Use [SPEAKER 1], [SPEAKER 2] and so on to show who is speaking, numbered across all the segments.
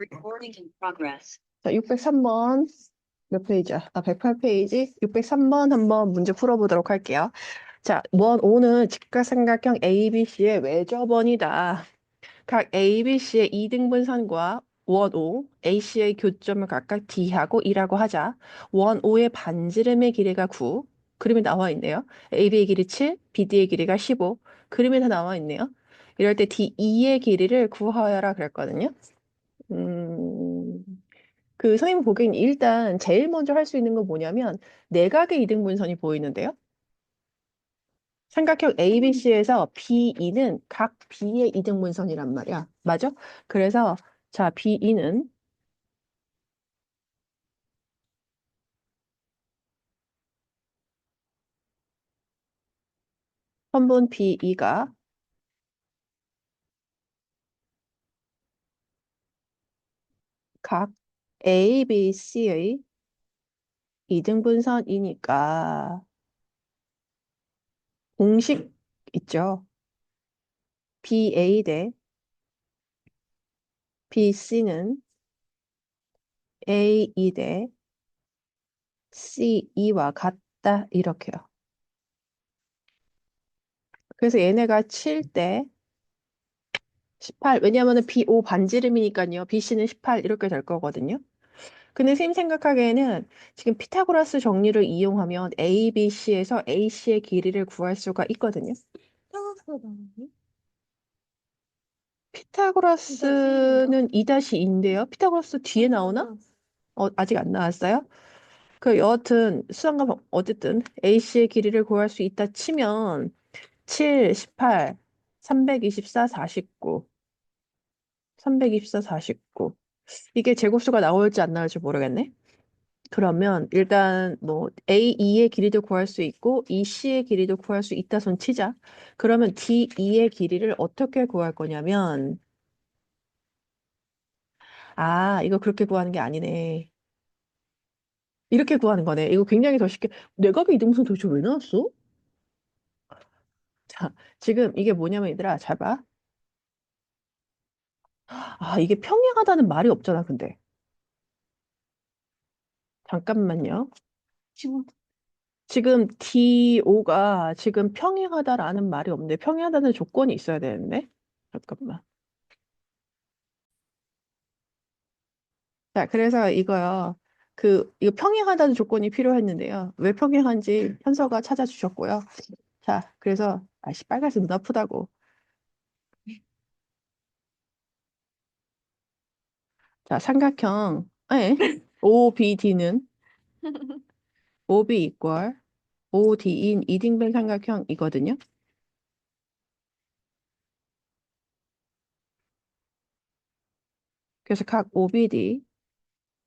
[SPEAKER 1] Recording in progress.
[SPEAKER 2] 자, 603번 몇 페이지야? 아, 108페이지 603번 한번 문제 풀어보도록 할게요. 자, 원 5는 직각삼각형 ABC의 외접원이다. 각 ABC의 2등분선과 원 5, AC의 교점을 각각 D하고 E라고 하자. 원 5의 반지름의 길이가 9. 그림이 나와 있네요. AB의 길이 7, BD의 길이가 15. 그림이 다 나와 있네요. 이럴 때 DE의 길이를 구하여라 그랬거든요. 음, 그 선생님 보기엔 일단 제일 먼저 할 수 있는 건 뭐냐면 내각의 이등분선이 보이는데요. 삼각형 ABC에서 BE는 각 B의 이등분선이란 말이야. 맞아? 그래서 자, BE는 선분 BE가 각 ABC의 이등분선이니까 공식 있죠. BA 대 BC는 AE 대 CE와 같다 이렇게요. 그래서 얘네가 7대 18 왜냐하면 BO 반지름이니까요. BC는 18 이렇게 될 거거든요. 근데 선생님 생각하기에는 지금 피타고라스 정리를 이용하면 ABC에서 AC의 길이를 구할 수가 있거든요. 피타고라스는 2-2인데요. 피타고라스 뒤에 나오나? 어, 아직 안 나왔어요? 그 여하튼 수학과 방- 어쨌든 AC의 길이를 구할 수 있다 치면 7, 18, 324, 49 324, 49 이게 제곱수가 나올지 안 나올지 모르겠네. 그러면 일단 뭐 AE의 길이도 구할 수 있고 EC의 길이도 구할 수 있다 손 치자. 그러면 DE의 길이를 어떻게 구할 거냐면 아, 이거 그렇게 구하는 게 아니네. 이렇게 구하는 거네. 이거 굉장히 더 쉽게 내각의 이등분선 도대체 왜 나왔어? 자, 지금 이게 뭐냐면 얘들아, 잘 봐. 아, 이게 평행하다는 말이 없잖아, 근데. 잠깐만요.
[SPEAKER 1] 지금
[SPEAKER 2] 지금 DO가 지금 평행하다라는 말이 없는데 평행하다는 조건이 있어야 되는데. 잠깐만. 자, 그래서 이거요. 그 이거 평행하다는 조건이 필요했는데요. 왜 평행한지 현서가 찾아주셨고요. 자, 그래서 아씨 빨간색 눈 아프다고. 자, 삼각형 예. OBD는 OB 이퀄 OD인 이등변 삼각형이거든요. 그래서 각 OBD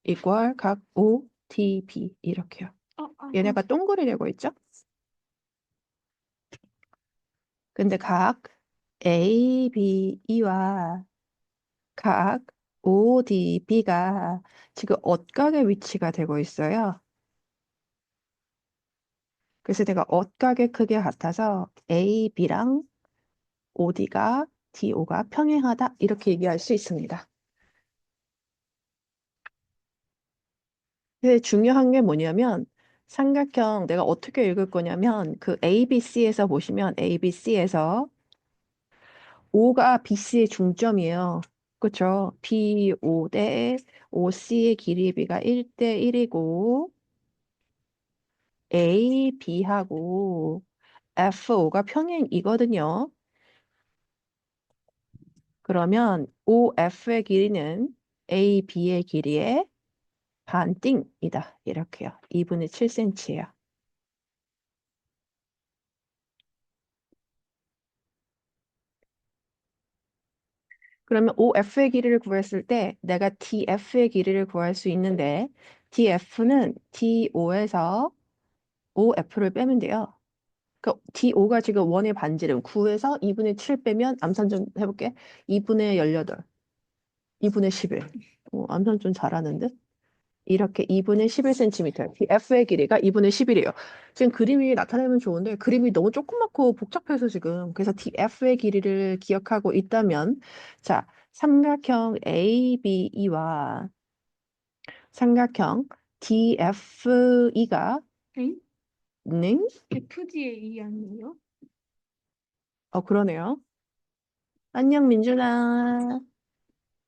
[SPEAKER 2] 이퀄 각 ODB 이렇게요.
[SPEAKER 1] 어, 어,
[SPEAKER 2] 얘네가 동글이 되고 있죠? 근데 각 ABE와 각 ODB가 지금 옷각의 위치가 되고 있어요. 그래서 내가 옷각의 크기가 같아서 AB랑 OD가 DO가 평행하다 이렇게 얘기할 수 있습니다. 근데 중요한 게 뭐냐면 삼각형 내가 어떻게 읽을 거냐면 그 ABC에서 보시면 ABC에서 O가 BC의 중점이에요. 그렇죠? BO 대 OC의 길이비가 1대 1이고 AB하고 FO가 평행이거든요. 그러면 OF의 길이는 AB의 길이의 반띵이다. 이렇게요. 2분의 7cm예요. 그러면 OF의 길이를 구했을 때 내가 DF의 길이를 구할 수 있는데 DF는 DO에서 OF를 빼면 돼요. 그 DO가 지금 원의 반지름 9에서 2분의 7 빼면 암산 좀 해볼게. 2분의 18, 2분의 11. 어, 암산 좀 잘하는데? 이렇게 2분의 11cm. DF의 길이가 2분의 11이에요. 지금 그림이 나타내면 좋은데 그림이 너무 조그맣고 복잡해서 지금 그래서 DF의 길이를 기억하고 있다면 자 삼각형 ABE와 삼각형 DFE가
[SPEAKER 3] 엥?
[SPEAKER 2] 는?
[SPEAKER 3] FD의 이 아니에요?
[SPEAKER 2] 어, 그러네요. 안녕, 민준아.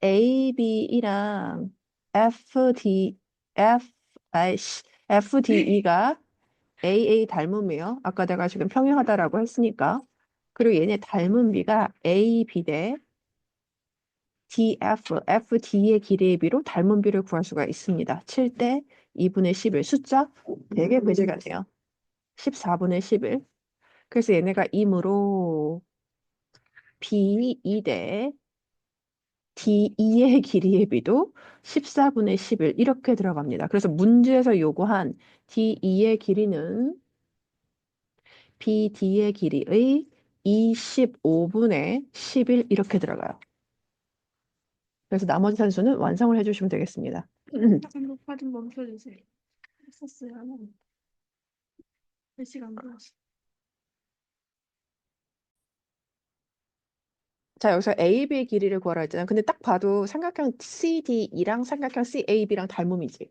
[SPEAKER 2] ABE랑 FD, F, 아이씨, FDE가 AA 닮음이에요. 아까 내가 지금 평행하다라고 했으니까. 그리고 얘네 닮은 비가 AB 대 DF, FD의 길이의 비로 닮은 비를 구할 수가 있습니다. 7대 2분의 11. 숫자 되게 그지 같네요. 14분의 11. 그래서 얘네가 임으로 B2 대 D2의 길이의 비도 14분의 11 이렇게 들어갑니다. 그래서 문제에서 요구한 D2의 길이는 BD의 길이의 25분의 11 이렇게 들어가요. 그래서 나머지 산수는 완성을 해주시면 되겠습니다.
[SPEAKER 3] 잠깐 녹화 좀 멈춰주세요. 했었어요. 몇 시간 걸렸어.
[SPEAKER 2] 자, 여기서 AB의 길이를 구하라 했잖아요. 근데 딱 봐도 삼각형 CDE랑 삼각형 CAB랑 닮음이지.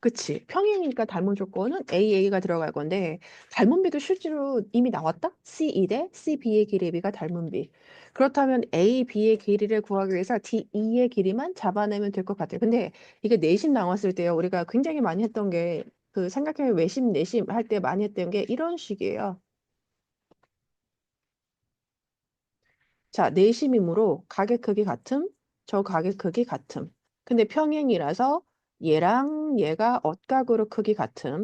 [SPEAKER 2] 그치? 평행이니까 닮은 조건은 AA가 들어갈 건데 닮은 비도 실제로 이미 나왔다? CE 대 CB의 길이의 비가 닮은 비. 그렇다면 AB의 길이를 구하기 위해서 DE의 길이만 잡아내면 될 것 같아요. 근데 이게 내심 나왔을 때요. 우리가 굉장히 많이 했던 게 그 삼각형의 외심, 내심 할 때 많이 했던 게 이런 식이에요. 자, 내심이므로 가게 크기 같음, 저 가게 크기 같음. 근데 평행이라서 얘랑 얘가 억각으로 크기 같음,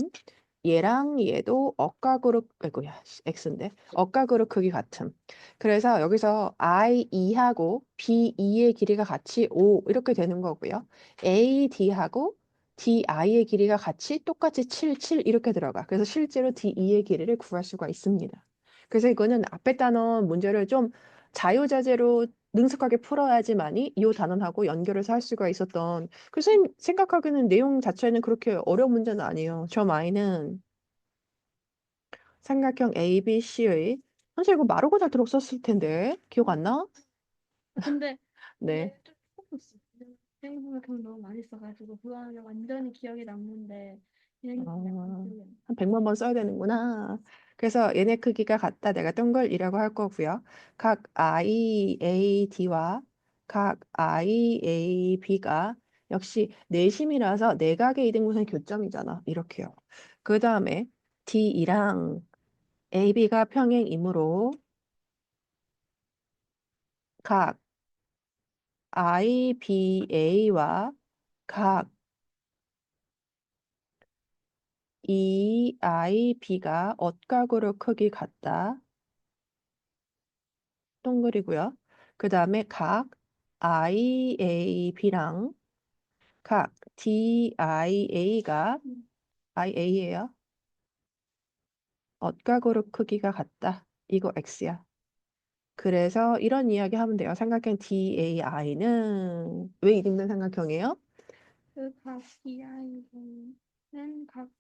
[SPEAKER 2] 얘랑 얘도 억각으로, 아이고야, x인데, 억각으로 크기 같음. 그래서 여기서 i2하고 b2의 길이가 같이 5 이렇게 되는 거고요. ad하고 di의 길이가 같이 똑같이 7, 7 이렇게 들어가. 그래서 실제로 d2의 길이를 구할 수가 있습니다. 그래서 이거는 앞에 단원 문제를 좀 자유자재로 능숙하게 풀어야지만이 이 단원하고 연결해서 할 수가 있었던 그 선생님 생각하기에는 내용 자체는 그렇게 어려운 문제는 아니에요. 저 마이는 삼각형 ABC의 선생님 이거 마르고 잘 들었었을 텐데 기억 안 나?
[SPEAKER 3] 근데
[SPEAKER 2] 네.
[SPEAKER 3] 생각하면 너무 많이 써가지고 그거는 완전히 기억에 남는데
[SPEAKER 2] 아.
[SPEAKER 3] 기억이.
[SPEAKER 2] 한 100만 번 써야 되는구나. 그래서 얘네 크기가 같다. 내가 동글이라고 할 거고요. 각 IAD와 각 IAB가 역시 내심이라서 내각의 이등분선 교점이잖아. 이렇게요. 그 다음에 D이랑 AB가 평행이므로 각 IBA와 각 이 I, B가 억각으로 크기 같다. 동글이고요. 그 다음에 각 I, A, B랑 각 D, I, A가 I, A예요. 억각으로 크기가 같다. 이거 X야. 그래서 이런 이야기 하면 돼요. 삼각형 DAI는 왜 이등변 삼각형이에요?
[SPEAKER 3] 그각 DI는 각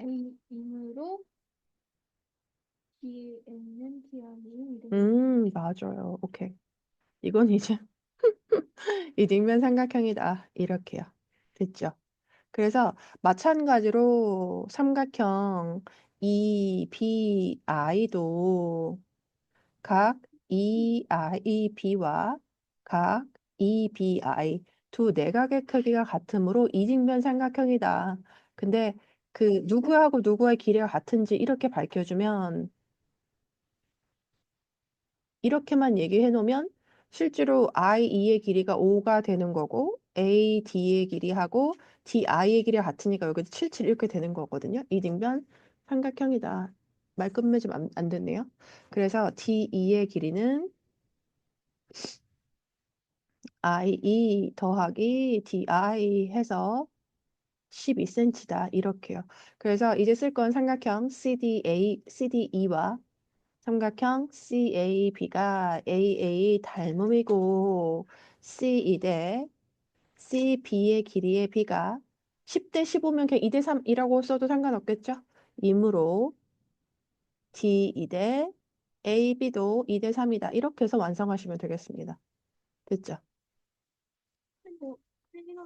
[SPEAKER 3] A이므로 DN은 DI는 이렇게
[SPEAKER 2] 음, 맞아요. 오케이. 이건 이제 이등변 삼각형이다. 이렇게요. 됐죠? 그래서 마찬가지로 삼각형 EBI도 각 EIB와 각 EBI 두 내각의 크기가 같으므로 이등변 삼각형이다. 근데 그 누구하고 누구의 길이가 같은지 이렇게 밝혀주면 이렇게만 얘기해 놓으면 실제로 IE의 길이가 5가 되는 거고 AD의 길이하고 DI의 길이가 같으니까 여기도 77 이렇게 되는 거거든요. 이등변 삼각형이다. 말 끝맺음 안, 안 됐네요. 그래서 DE의 길이는 IE 더하기 DI 해서 12cm다. 이렇게요. 그래서 이제 쓸 건 삼각형 CDA, CDE와 삼각형 CAB가 AA 닮음이고 C2 대 CB의 길이의 B가 10대 15면 그냥 2대 3이라고 써도 상관없겠죠? 이므로 D2 대 AB도 2대 3이다. 이렇게 해서 완성하시면 되겠습니다. 됐죠?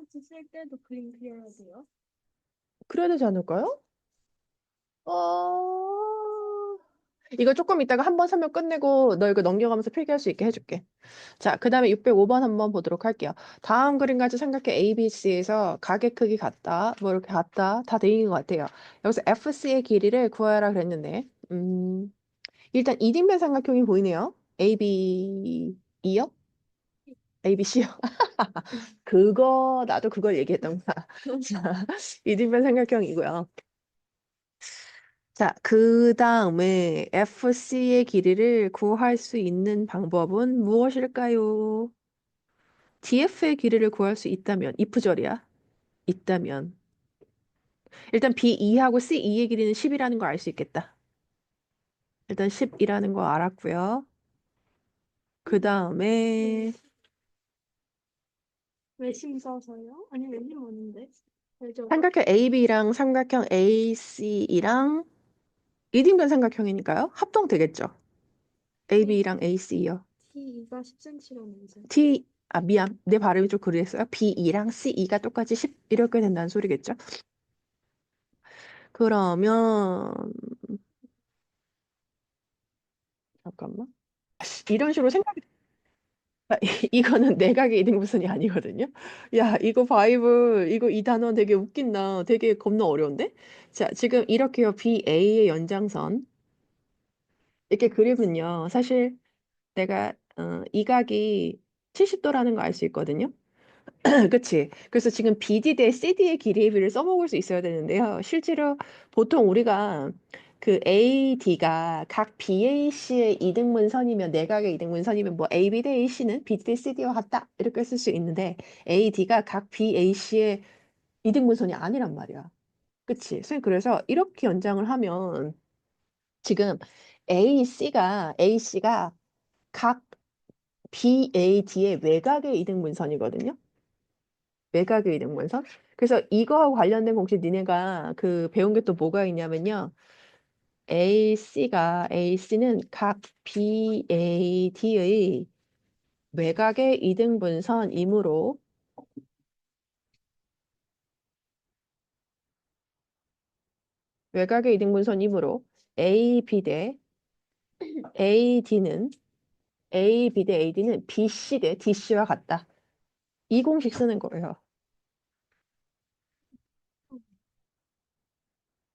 [SPEAKER 3] 프리랜서 쓸 때도 그림 그려야 돼요?
[SPEAKER 2] 그래야 되지 않을까요? 어... 이거 조금 이따가 한 번 설명 끝내고 너 이거 넘겨가면서 필기할 수 있게 해줄게. 자, 그 다음에 605번 한번 보도록 할게요. 다음 그림 같이 삼각형 ABC에서 가게 크기 같다, 뭐 이렇게 같다, 다돼 있는 것 같아요. 여기서 FC의 길이를 구하라 그랬는데, 음, 일단 이등변 삼각형이 보이네요. ABE요? ABC요? 그거, 나도 그걸 얘기했던 거야. 자, 이등변 삼각형이고요. 자, 그 다음에 FC의 길이를 구할 수 있는 방법은 무엇일까요? DF의 길이를 구할 수 있다면, if절이야. 있다면. 일단 B2하고 C2의 길이는 10이라는 걸 알 수 있겠다. 일단 10이라는 거 알았고요. 그 다음에
[SPEAKER 3] 외심 써서요? 아니 외심 아닌데? 알죠?
[SPEAKER 2] 삼각형 AB랑 삼각형 AC랑 이등변 삼각형이니까요. 합동 되겠죠. AB랑 AC요.
[SPEAKER 3] T2가 10cm라면서
[SPEAKER 2] T, 아, 미안. 내 발음이 좀 그랬어요. B2랑 C2가 똑같이 10 이렇게 된다는 소리겠죠. 그러면 잠깐만. 이런 식으로 생각이 아, 이- 이거는 내각의 이등분선이 아니거든요. 야, 이거 바이블 이거 이 단어 되게 웃긴다. 되게 겁나 어려운데? 자, 지금 이렇게요. BA의 연장선 이렇게 그리면요. 사실 내가 어, 이 각이 70도라는 거 알 수 있거든요. 그치? 그래서 지금 BD 대 CD의 길이의 비를 써먹을 수 있어야 되는데요. 실제로 보통 우리가 그 AD가 각 BAC의 이등분선이면 내각의 이등분선이면 뭐 AB 대 AC는 BD 대 CD와 같다 이렇게 쓸 수 있는데 AD가 각 BAC의 이등분선이 아니란 말이야. 그치? 선생님 그래서 이렇게 연장을 하면 지금 AC가 AC가 각 BAD의 외곽의 이등분선이거든요. 외곽의 이등분선. 그래서 이거하고 관련된 공식 니네가 그 배운 게 또 뭐가 있냐면요. AC가 AC는 각 BAD의 외곽의 이등분선이므로 외곽의 이등분선이므로 AB 대 AD는 AB 대 AD는 BC 대 DC와 같다. 이 공식 쓰는 거예요.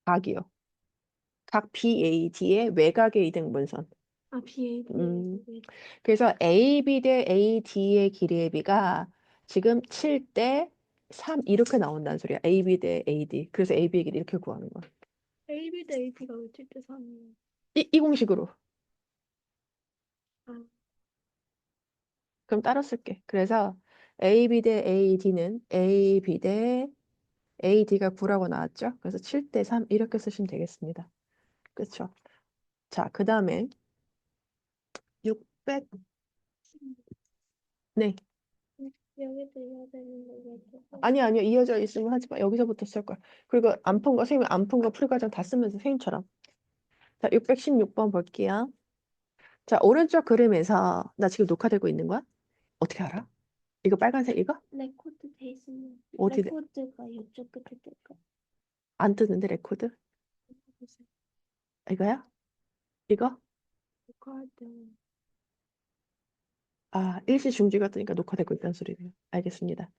[SPEAKER 2] 각이요. 각 BAD의 외곽의 이등분선.
[SPEAKER 3] 아 BA
[SPEAKER 2] 음. 그래서 AB 대 AD의 길이의 비가 지금 7대 3 이렇게 나온다는 소리야. AB 대 AD. 그래서 AB의 길이 이렇게 구하는 거야.
[SPEAKER 3] AB 대 AP가 왜 7대 3이에요?
[SPEAKER 2] 이, 이 공식으로.
[SPEAKER 3] 아.
[SPEAKER 2] 그럼 따로 쓸게. 그래서 AB 대 AD는 AB 대 AD가 9라고 나왔죠? 그래서 7대 3 이렇게 쓰시면 되겠습니다. 그렇죠? 자, 그 다음에 600 네.
[SPEAKER 3] 여기도 또?
[SPEAKER 2] 아니 아니요 이어져 있으면 하지 마 여기서부터 쓸 거야 그리고 안 푼 거 선생님 안 푼 거 풀과정 다 쓰면서 선생님처럼 자 616번 볼게요 자 오른쪽 그림에서 나 지금 녹화되고 있는 거야 어떻게 알아 이거 빨간색 이거
[SPEAKER 3] 레코드 돼 있으면
[SPEAKER 2] 어디 돼?
[SPEAKER 3] 레코드가 이쪽 끝에 뜰까?
[SPEAKER 2] 안 뜨는데 레코드 이거야? 이거?
[SPEAKER 3] 녹화할 때.
[SPEAKER 2] 아 일시 중지가 뜨니까 녹화되고 있다는 소리네요. 알겠습니다.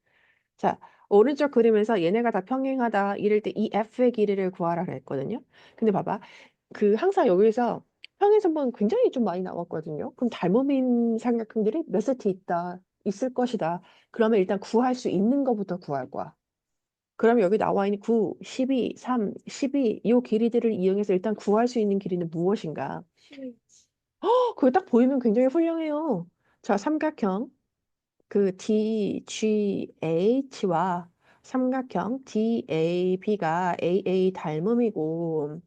[SPEAKER 2] 자 오른쪽 그림에서 얘네가 다 평행하다 이럴 때 이 F의 길이를 구하라 그랬거든요. 근데 봐봐. 그 항상 여기서 평행선분 굉장히 좀 많이 나왔거든요. 그럼 닮음인 삼각형들이 몇 세트 있다, 있을 것이다. 그러면 일단 구할 수 있는 것부터 구할 거야. 그러면 여기 나와 있는 9, 12, 3, 12, 이 길이들을 이용해서 일단 구할 수 있는 길이는 무엇인가?
[SPEAKER 3] 11
[SPEAKER 2] 어, 그거 딱 보이면 굉장히 훌륭해요. 자, 삼각형 그 DGH와 삼각형 DAB가 AA 닮음이고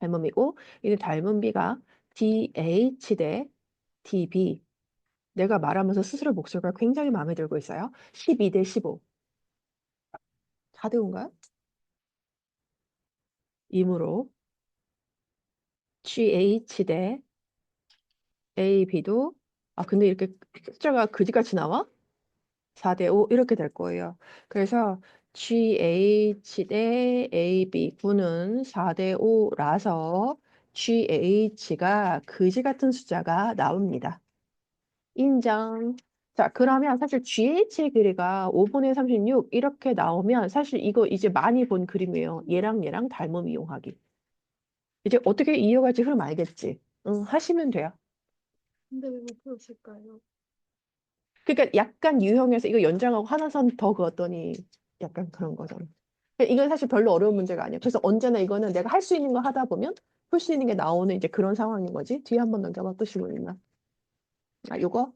[SPEAKER 2] 닮음이고 이 닮은 비가 DH 대 DB 내가 말하면서 스스로 목소리가 굉장히 마음에 들고 있어요. 12 대 15. 다 배운가요? 이므로 GH 대 A, B도 아 근데 이렇게 숫자가 그지같이 나와? 4대 5 이렇게 될 거예요. 그래서 GH 대 AB 9는 4대 5라서 GH가 그지 같은 숫자가 나옵니다. 인정. 자, 그러면 사실 GH의 길이가 5분의 36 이렇게 나오면 사실 이거 이제 많이 본 그림이에요. 얘랑 얘랑 닮음 이용하기. 이제 어떻게 이어갈지 흐름 알겠지? 응, 하시면 돼요.
[SPEAKER 3] 근데 왜 못 풀었을까요?
[SPEAKER 2] 그러니까 약간 유형에서 이거 연장하고 하나 선 더 그었더니 약간 그런 거잖아. 그러니까 이건 사실 별로 어려운 문제가 아니야. 그래서 언제나 이거는 내가 할 수 있는 거 하다 보면 풀 수 있는 게 나오는 이제 그런 상황인 거지. 뒤에 한번 넘겨봐 또 질문 있나? 아, 요거?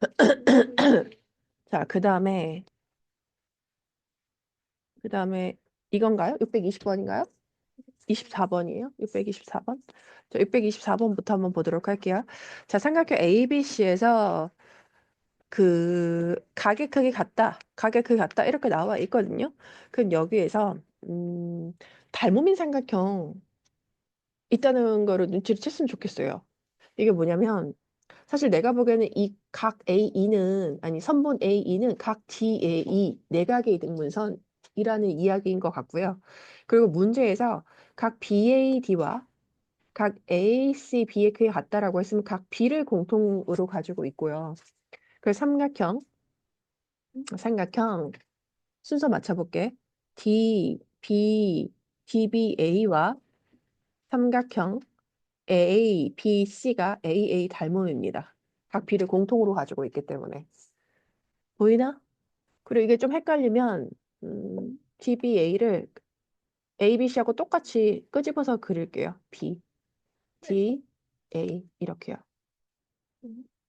[SPEAKER 2] 자, 그 다음에 그 다음에 이건가요? 620번인가요? 24번이에요. 624번. 자, 624번부터 한번 보도록 할게요. 자, 삼각형 ABC에서 그 가게 크기 같다, 가게 크기 같다 이렇게 나와 있거든요. 그럼 여기에서 음, 닮음인 삼각형 있다는 거를 눈치를 챘으면 좋겠어요. 이게 뭐냐면 사실 내가 보기에는 이 각 AE는 아니 선분 AE는 각 DAE 내각의 이등분선이라는 이야기인 것 같고요. 그리고 문제에서 각 BAD와 각 AC, 크기가 같다라고 했으면 각 B를 공통으로 가지고 있고요. 그 삼각형, 삼각형 순서 맞춰볼게. D, B, DBA와 삼각형 A, B, C가 AA 닮음입니다. 각 B를 공통으로 가지고 있기 때문에. 보이나? 그리고 이게 좀 헷갈리면 음, DBA를 A, B, C하고 똑같이 끄집어서 그릴게요. B, D, A 이렇게요.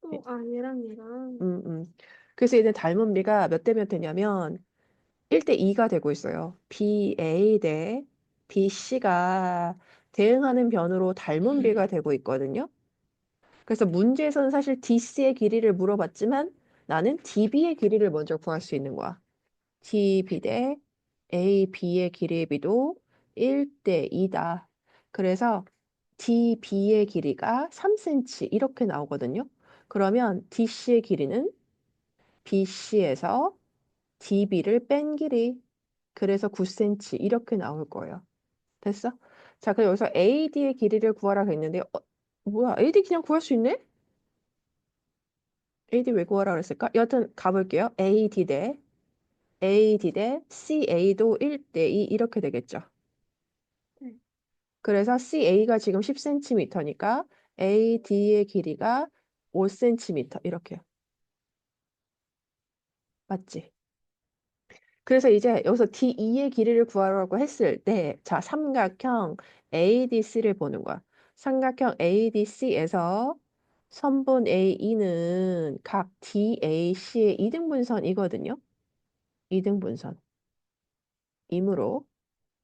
[SPEAKER 3] 또, 아, 얘랑 얘랑.
[SPEAKER 2] 음, 음. 그래서 얘는 닮은 비가 몇대몇 되냐면 1대 2가 되고 있어요. BA 대 BC가 대응하는 변으로 닮은 비가 되고 있거든요. 그래서 문제에서는 사실 DC의 길이를 물어봤지만 나는 DB의 길이를 먼저 구할 수 있는 거야. DB 대 AB의 길이의 비도 1대 2다. 그래서 DB의 길이가 3cm 이렇게 나오거든요. 그러면 DC의 길이는 BC에서 DB를 뺀 길이 그래서 9cm 이렇게 나올 거예요. 됐어? 자, 그럼 여기서 AD의 길이를 구하라 했는데 어, 뭐야? AD 그냥 구할 수 있네? AD 왜 구하라 그랬을까? 여튼 가볼게요. AD 대 AD 대 CA도 1대 2 이렇게 되겠죠.
[SPEAKER 3] 네.
[SPEAKER 2] 그래서 CA가 지금 10cm니까 AD의 길이가 5cm 이렇게요. 맞지? 그래서 이제 여기서 D2의 길이를 구하라고 했을 때, 자, 삼각형 ADC를 보는 거야. 삼각형 ADC에서 선분 AE는 각 DAC의 이등분선이거든요. 이등분선. 이므로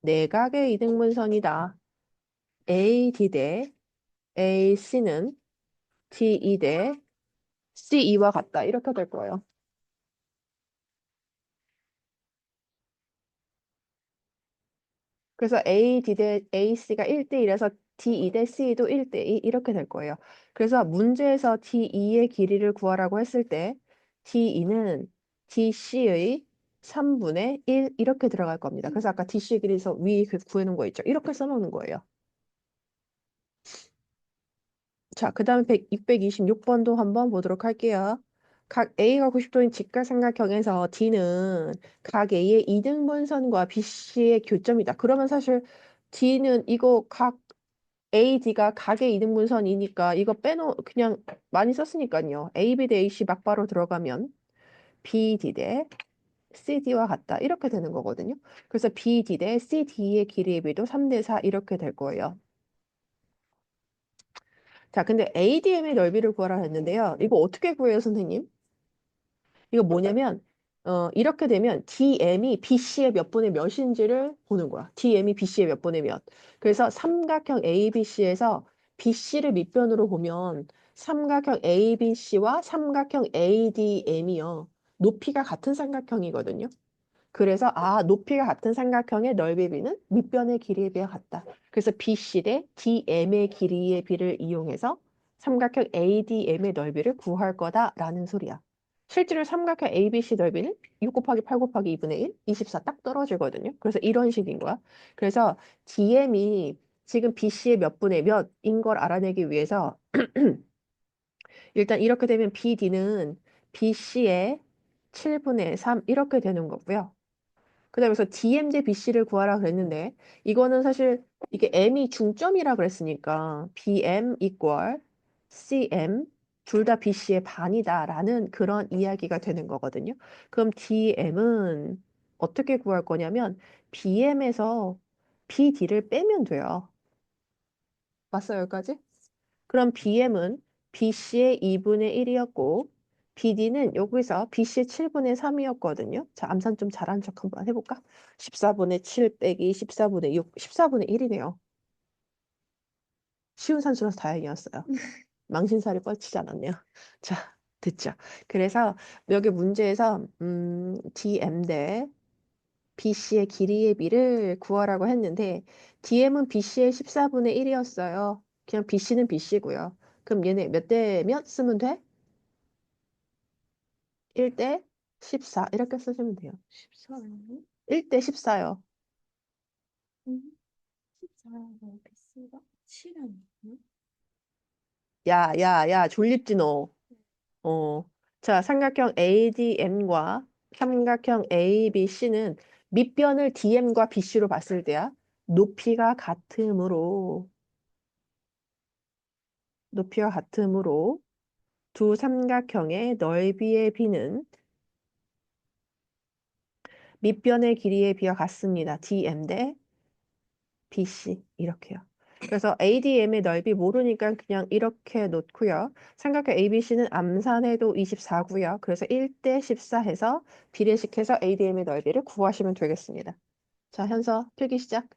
[SPEAKER 2] 내각의 이등분선이다. AD 대 AC는 DE 대 CE와 같다. 이렇게 될 거예요. 그래서 AD 대 AC가 1대 1에서 DE 대 C도 1대 2 이렇게 될 거예요. 그래서 문제에서 DE의 길이를 구하라고 했을 때 DE는 DC의 3분의 1 이렇게 들어갈 겁니다. 그래서 아까 DC의 길이에서 위에 그 구해놓은 거 있죠. 이렇게 써놓는 거예요. 자, 그 다음에 626번도 한번 보도록 할게요. 각 A가 90도인 직각삼각형에서 D는 각 A의 이등분선과 BC의 교점이다. 그러면 사실 D는 이거 각 AD가 각의 이등분선이니까 이거 빼놓 그냥 많이 썼으니까요. AB 대 AC 막바로 들어가면 BD 대 CD와 같다. 이렇게 되는 거거든요. 그래서 BD 대 CD의 길이의 비도 3대 4 이렇게 될 거예요. 자, 근데 ADM의 넓이를 구하라 했는데요. 이거 어떻게 구해요, 선생님? 이거 뭐냐면 어, 이렇게 되면 DM이 BC의 몇 분의 몇인지를 보는 거야. DM이 BC의 몇 분의 몇. 그래서 삼각형 ABC에서 BC를 밑변으로 보면 삼각형 ABC와 삼각형 ADM이요. 높이가 같은 삼각형이거든요. 그래서 아 높이가 같은 삼각형의 넓이의 비는 밑변의 길이에 비해 같다. 그래서 BC 대 DM의 길이의 비를 이용해서 삼각형 ADM의 넓이를 구할 거다라는 소리야. 실제로 삼각형 ABC 넓이는 6 곱하기 8 곱하기 2분의 1, 24 딱 떨어지거든요. 그래서 이런 식인 거야. 그래서 DM이 지금 BC의 몇 분의 몇인 걸 알아내기 위해서 일단 이렇게 되면 BD는 BC의 7분의 3 이렇게 되는 거고요. 그다음에 그래서 DM 대 BC를 구하라 그랬는데 이거는 사실 이게 M이 중점이라 그랬으니까 BM equal CM 둘 다 BC의 반이다라는 그런 이야기가 되는 거거든요. 그럼 DM은 어떻게 구할 거냐면 BM에서 BD를 빼면 돼요. 맞어요, 여기까지? 그럼 BM은 BC의 2분의 1이었고 BD는 여기서 BC의 7분의 3이었거든요. 자, 암산 좀 잘한 척 한번 해볼까? 14분의 7 빼기 14분의 6, 14분의 1이네요. 쉬운 산수라서 다행이었어요. 망신살이 뻗치지 않았네요. 자, 됐죠? 그래서 여기 문제에서 음, DM 대 BC의 길이의 비를 구하라고 했는데 DM은 BC의 14분의 1이었어요. 그냥 BC는 BC고요. 그럼 얘네 몇 대 몇 쓰면 돼? 1대 14 이렇게 쓰시면 돼요.
[SPEAKER 3] 14라고?
[SPEAKER 2] 1대 14요.
[SPEAKER 3] 음, 14라고 배수가 7 아니에요?
[SPEAKER 2] 야, 야, 야, 졸립지 너. 어. 자, 삼각형 ADM과 삼각형 ABC는 밑변을 DM과 BC로 봤을 때야. 높이가 같으므로 높이가 같으므로 두 삼각형의 넓이의 비는 밑변의 길이의 비와 같습니다. DM 대 BC 이렇게요. 그래서 ADM의 넓이 모르니까 그냥 이렇게 놓고요. 삼각형 ABC는 암산해도 24고요. 그래서 1대 14 해서 비례식해서 ADM의 넓이를 구하시면 되겠습니다. 자, 현서 필기 시작.